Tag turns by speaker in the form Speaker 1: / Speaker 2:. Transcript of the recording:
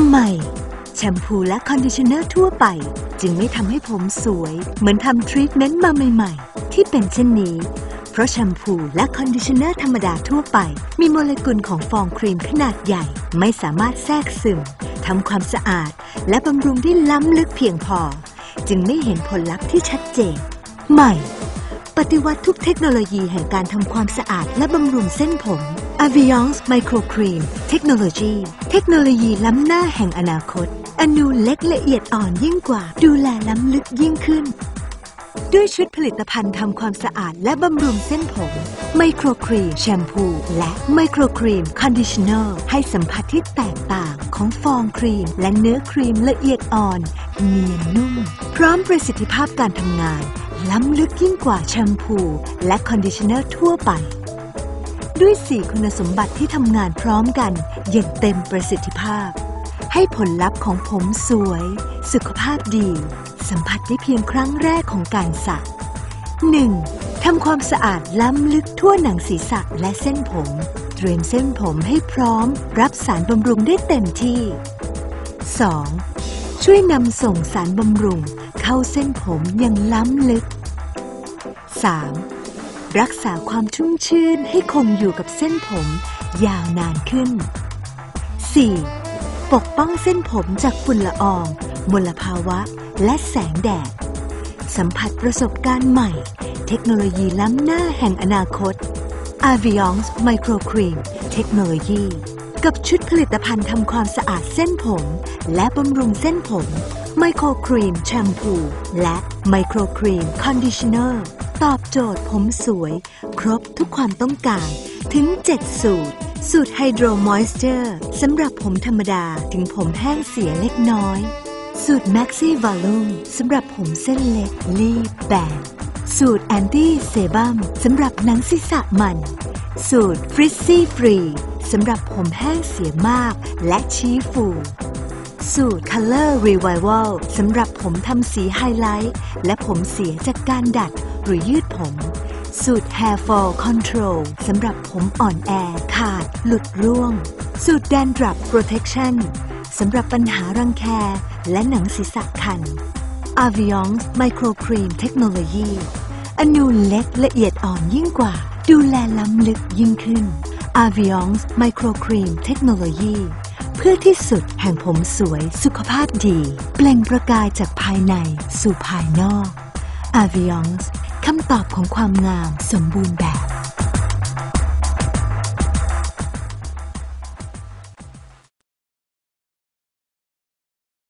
Speaker 1: ำไม แชมพูและคอนดิชเนอร์ทั่วไป จึงไม่ทำให้ผมสวย เหมือนทำทรีทเมนต์มาใหม่ ๆ ที่เป็นเช่นนี้ เพราะแชมพูและคอนดิชเนอร์ธรรมดาทั่วไป มีโมเลกุลของฟองครีมขนาดใหญ่ ไม่สามารถแทรกซึมทำความสะอาด และบำรุงได้ล้ำลึกเพียงพอ จึงไม่เห็นผลลัพธ์ที่ชัดเจน ใหม่ ปฏิวัติทุกเทคโนโลยีแห่งการทำความสะอาดและบำรุงเส้นผม Aviance Micro Cream เทคโนโลยีเทคโนโลยีล้ำหน้าแห่งอนาคต อนูเล็กละเอียดอ่อนยิ่งกว่า ดูแลล้ำลึกยิ่งขึ้น ด้วยชุดผลิตภัณฑ์ทำความสะอาดและบำรุงเส้นผมไมโครครีมแชมพูและไมโครครีมคอนดิชเนอร์ให้สัมผัสที่แตกต่างของฟองครีม และเนื้อครีมละเอียดอ่อน เนียนนุ่ม พร้อมประสิทธิภาพการทำงาน ล้ำลึกยิ่งกว่าแชมพู และคอนดิชเนอร์ทั่วไป ด้วย 4 คุณสมบัติที่ทำงานพร้อมกัน อย่างเต็มประสิทธิภาพ ให้ผลลัพธ์ของผมสวย สุขภาพดี สัมผัสได้เพียงครั้งแรกของการสระ 1. ทำความสะอาดล้ำลึกทั่วหนังศีรษะและเส้นผม เตรียมเส้นผมให้พร้อม รับสารบำรุงได้เต็มที่ 2. ช่วยนำส่งสารบำรุง เข้าเส้นผมอย่างล้ำลึก 3. รักษาความชุ่มชื่นให้คงอยู่กับเส้นผม ยาวนานขึ้น 4. ปกป้องเส้นผมจากฝุ่นละออง มลภาวะ และแสงแดด สัมผัสประสบการณ์ใหม่ เทคโนโลยีล้ำหน้าแห่งอนาคต Aviance Micro Cream เทคโนโลยี กับชุดผลิตภัณฑ์ทำความสะอาดเส้นผม และบำรุงเส้นผม ไมโครครีมแชมพู และไมโครครีมคอนดิชเนอร์ ตอบโจทย์ผมสวย ครบทุกความต้องการ ถึง 7 สูตร สูตรไฮโดรมอยส์เจอร์สำหรับผมธรรมดาถึงผมแห้งเสียเล็กน้อย สูตร Maxi Volume สำหรับผมเส้นเล็กรีบแบนสูตร Anti Sebum สำหรับหนังศีรษะมัน สูตร Frizzy Free สำหรับผมแห้งเสียมากและชี้ฟูสูตร Color Revival สำหรับผมทำสีไฮไลท์ และผมเสียจากการดัด หรือยืดผม สูตร Hair Fall Control สำหรับผมอ่อนแอ ขาด หลุดร่วง สูตร Dandruff Protection สำหรับปัญหารังแค และหนังศีรษะคัน Aviance Micro Cream Technology อนูเล็กละเอียดอ่อนยิ่งกว่า ดูแลล้ำลึกยิ่งขึ้น Aviance Micro Cream Technology เพื่อที่สุดแห่งผมสวยสุขภาพดี เปล่งประกายจากภายในสู่ภายนอก Aviance คำตอบของความงามสมบูรณ์แบบ